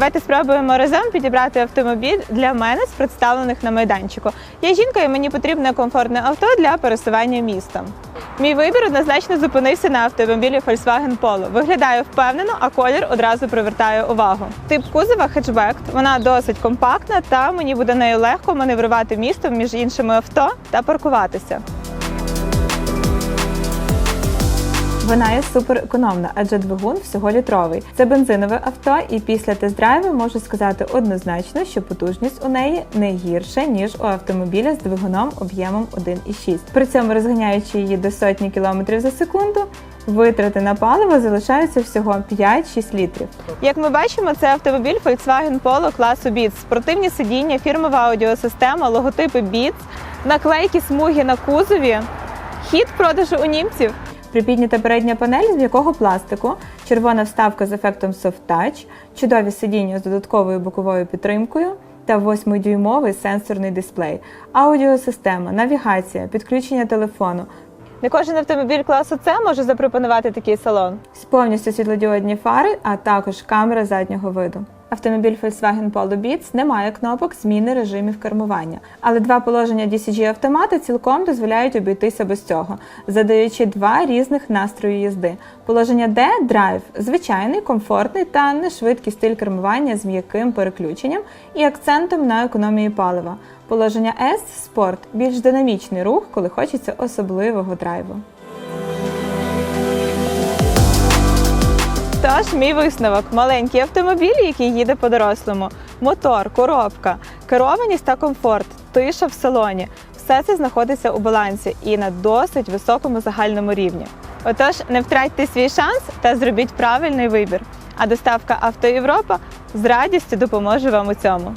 Давайте спробуємо разом підібрати автомобіль для мене з представлених на майданчику. Я жінка і мені потрібне комфортне авто для пересування містом. Мій вибір однозначно зупинився на автомобілі Volkswagen Polo. Виглядає впевнено, а колір одразу привертає увагу. Тип кузова хетчбек, вона досить компактна, та мені буде нею легко маневрувати містом між іншими авто та паркуватися. Вона є супер економна, адже двигун всього літровий. Це бензинове авто, і після тест-драйву можу сказати однозначно, що потужність у неї не гірша ніж у автомобіля з двигуном об'ємом 1,6. При цьому розганяючи її до сотні км за секунду. Витрати на паливо залишаються всього 5-6 літрів. Як ми бачимо, це автомобіль Volkswagen Polo класу Beats. Спортивні сидіння, фірмова аудіосистема, логотипи Beats, наклейки смуги на кузові. Хід продажу у німців. Припіднята передня панель з м'якого пластику, червона вставка з ефектом Soft Touch, чудові сидіння з додатковою боковою підтримкою та 8-дюймовий сенсорний дисплей, аудіосистема, навігація, підключення телефону. Не кожен автомобіль класу С може запропонувати такий салон. З Повністю світлодіодні фари, а також камера заднього виду. Автомобіль Volkswagen Polo Beats не має кнопок зміни режимів кермування, але два положення DCG автомата цілком дозволяють обійтися без цього, задаючи два різних настрої їзди. Положення D – драйв звичайний, комфортний та нешвидкий стиль кермування з м'яким переключенням і акцентом на економії палива. Положення S – спорт більш динамічний рух, коли хочеться особливого драйву. Тож, мій висновок маленький автомобіль, який їде по-дорослому, мотор, коробка, керованість та комфорт, тиша в салоні. Все це знаходиться у балансі і на досить високому загальному рівні. Отож, не втратьте свій шанс та зробіть правильний вибір. А доставка Авто Європа з радістю допоможе вам у цьому.